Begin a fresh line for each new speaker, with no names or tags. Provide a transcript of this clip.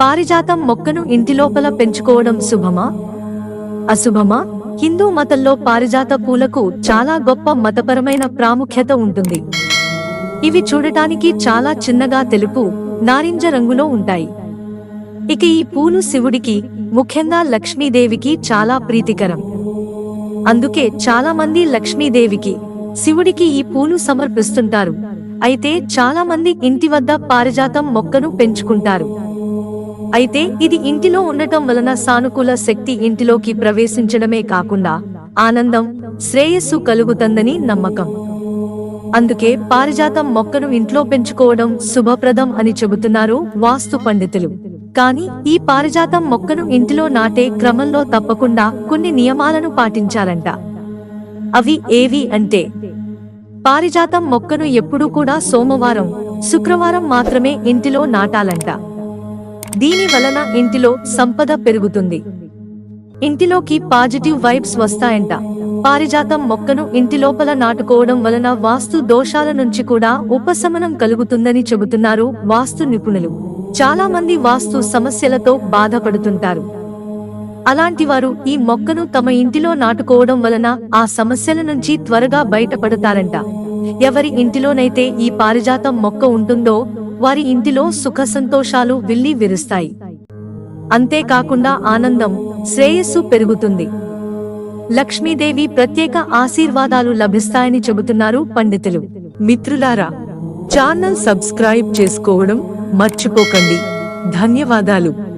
పారిజాతం మొక్కను ఇంటిలోపల పెంచుకోవడం శుభమా? అశుభమా? హిందూ మతంలో పారిజాత పూలకు చాలా గొప్ప మతపరమైన ప్రాముఖ్యత ఉంటుంది. ఇవి చూడటానికి చాలా చిన్నగా తెలుపు నారింజ రంగులో ఉంటాయి. ఇక ఈ పూలు శివుడికి ముఖ్యంగా లక్ష్మీదేవికి చాలా ప్రీతికరం. అందుకే చాలా మంది లక్ష్మీదేవికి శివుడికి ఈ పూలు సమర్పిస్తుంటారు. అయితే చాలా మంది ఇంటి వద్ద పారిజాతం మొక్కను పెంచుకుంటారు. అయితే ఇది ఇంటిలో ఉండటం వలన సానుకూల శక్తి ఇంటిలోకి ప్రవేశించడమే కాకుండా ఆనందం శ్రేయస్సు కలుగుతుందని నమ్మకం. అందుకే పారిజాతం మొక్కను ఇంట్లో పెంచుకోవడం శుభప్రదం అని చెబుతున్నారు వాస్తు పండితులు. కానీ ఈ పారిజాతం మొక్కను ఇంటిలో నాటే క్రమంలో తప్పకుండా కొన్ని నియమాలను పాటించాలంట. అవి ఏవి అంటే పారిజాతం మొక్కను ఎప్పుడూ కూడా సోమవారం శుక్రవారం మాత్రమే ఇంటిలో నాటాలంట. దీని వలన ఇంటిలో సంపద పెరుగుతుంది. ఇంటిలోకి పాజిటివ్ వైబ్స్ వస్తాయంట. పారిజాతం మొక్కను ఇంటి లోపల నాటుకోవడం వలన వాస్తు దోషాల నుంచి కూడా ఉపశమనం కలుగుతుందని చెబుతున్నారు వాస్తు నిపుణులు. చాలా మంది వాస్తు సమస్యలతో బాధపడుతుంటారు. అలాంటి వారు ఈ మొక్కను తమ ఇంటిలో నాటుకోవడం వలన ఆ సమస్యల నుంచి త్వరగా బయటపడతారంట. ఎవరి ఇంటిలోనైతే ఈ పారిజాతం మొక్క ఉంటుందో వారి ఇంటిలో సుఖ సంతోషాలు విల్లి విరుస్తాయి. అంతేకాకుండా ఆనందం శ్రేయస్సు పెరుగుతుంది. లక్ష్మీదేవి ప్రత్యేక ఆశీర్వాదాలు లభిస్తాయని చెబుతున్నారు పండితులు.
మిత్రులారా ఛానల్ సబ్స్క్రైబ్ చేసుకోవడం మర్చిపోకండి. ధన్యవాదాలు.